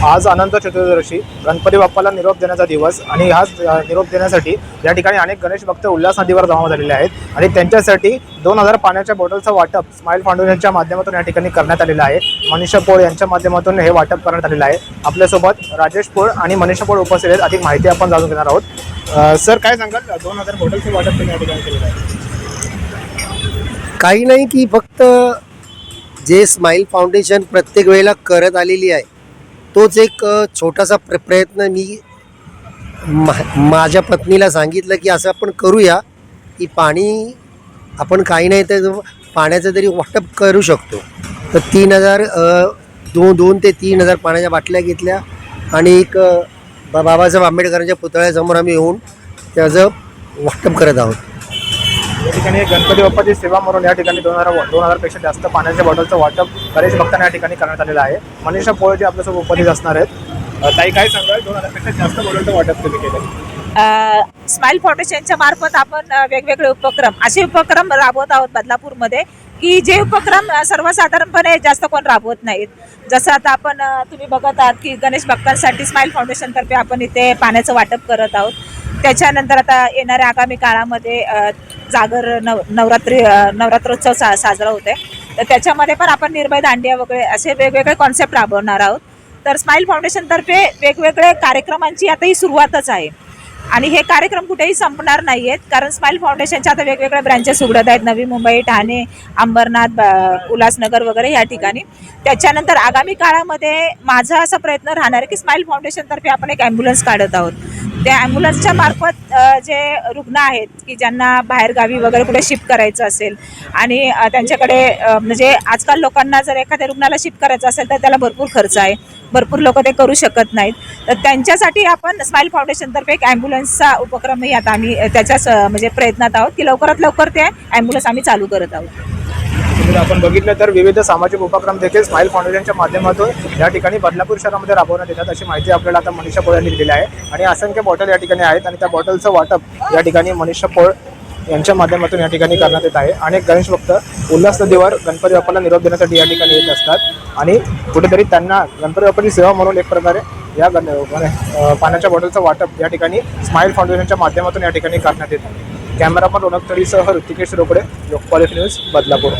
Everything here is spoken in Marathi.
आज अनंत चतुर्दशी गणपती बाप्पाला निरोप देण्याचा दिवस आणि हा निरोप देण्यासाठी या ठिकाणी अनेक गणेश भक्त उल्हास नदीवर जमा झालेले आहेत. आणि त्यांच्यासाठी दोन हजार पाण्याच्या बॉटलचं वाटप स्माईल फाउंडेशनच्या माध्यमातून या ठिकाणी करण्यात आलेलं आहे. मनीषा पोळ यांच्या माध्यमातून हे वाटप करण्यात आलेलं आहे. आपल्यासोबत राजेश पोळ आणि मनीषा पोळ उपस्थित आहेत. अधिक माहिती आपण जाणून घेणार आहोत. सर काय सांगाल? दोन हजार बॉटलचं वाटप या ठिकाणी केलेलं आहे. काही नाही की फक्त जे स्माईल फाउंडेशन प्रत्येक वेळेला करत आलेली आहे तोच एक छोटासा प्र प्रयत्न मी मा माझ्या पत्नीला सांगितलं की असं आपण करूया की पाणी आपण काही नाही तर पाण्याचं तरी वाटप करू शकतो. तर तीन हजार दोन दोन ते तीन हजार पाण्याच्या बाटल्या घेतल्या आणि एक बा बाबासाहेब आंबेडकरांच्या पुतळ्यासमोर आम्ही येऊन त्याचं वाटप करत आहोत. या ठिकाणी गणपती बाप्पाची सेवा म्हणून या ठिकाणी दोन हजार दोन हजारपेक्षा जास्त पाण्याच्या बॉटलचं वाटप बरेच भक्तांना या ठिकाणी करण्यात आलेलं आहे. मनीषा पोळे जे आपल्यासोबत उपस्थित असणार आहेत ताई काय सांगाल? दोन हजारपेक्षा जास्त बॉटलचं वाटप तुम्ही केलं. स्माईल फाउंडेशनच्या मार्फत आपण वेगवेगळे उपक्रम असे उपक्रम राबवत आहोत बदलापूरमध्ये की जे उपक्रम सर्वसाधारणपणे जास्त कोण राबवत नाहीत. जसं आता आपण तुम्ही बघत आहात की गणेश भक्तांसाठी स्माईल फाउंडेशनतर्फे आपण इथे पाण्याचं वाटप करत आहोत. त्याच्यानंतर आता येणाऱ्या आगामी काळामध्ये जागर नव नवरात्री नवरात्रोत्सव सा साजरा होते तर त्याच्यामध्ये पण आपण निर्भय दांडिया वगैरे असे वेगवेगळे कॉन्सेप्ट राबवणार आहोत. तर स्माईल फाउंडेशनतर्फे वेगवेगळे कार्यक्रमांची आता ही सुरुवातच आहे. आणि हे कार्यक्रम कुठेही संपणार नाही आहेत कारण स्माईल फाउंडेशनच्या आता वेगवेगळ्या ब्रँचेस उघडत आहेत. नवी मुंबई ठाणे अंबरनाथ उल्हासनगर वगैरे या ठिकाणी. त्याच्यानंतर आगामी काळामध्ये माझा असा प्रयत्न राहणार आहे की स्माईल फाउंडेशनतर्फे आपण एक ॲम्ब्युलन्स काढत आहोत. त्या ॲम्ब्युलन्सच्या मार्फत जे रुग्ण आहेत की ज्यांना बाहेरगावी वगैरे कुठे शिफ्ट करायचं असेल आणि त्यांच्याकडे म्हणजे आजकाल लोकांना जर एखाद्या रुग्णाला शिफ्ट करायचं असेल तर त्याला भरपूर खर्च आहे. भरपूर लोक ते करू शकत नाहीत. तर त्यांच्यासाठी आपण स्माईल फाउंडेशनतर्फे एक ॲम्ब्युलन्सचा उपक्रमही आता आम्ही त्याच्याच म्हणजे प्रयत्नात आहोत की लवकरात लवकर ते ॲम्ब्युलन्स आम्ही चालू करत आहोत. जर आपण बघितलं तर विविध सामाजिक उपक्रम देखील स्माईल फाउंडेशनच्या माध्यमातून या ठिकाणी बदलापूर शहरामध्ये राबवण्यात येतात अशी माहिती आपल्याला आता मनीषा पोळ यांनी दिली आहे. आणि असंख्य बॉटल या ठिकाणी आहेत आणि त्या बॉटलचं वाटप या ठिकाणी मनीषा पोळ यांच्या माध्यमातून या ठिकाणी करण्यात येत आहे. अनेक गणेश भक्त उल्हास नदीवर गणपती बाप्पाला निरोप देण्यासाठी या ठिकाणी येत असतात. आणि कुठेतरी त्यांना गणपती बाप्पाची सेवा म्हणून एक प्रकारे या गण पाण्याच्या बॉटलचं वाटप या ठिकाणी स्माईल फाउंडेशनच्या माध्यमातून या ठिकाणी करण्यात येत आहे. कॅमेरामन रोनक तळीसह ऋतिकेश रोकडे लोकपालिक न्यूज बदलापूर.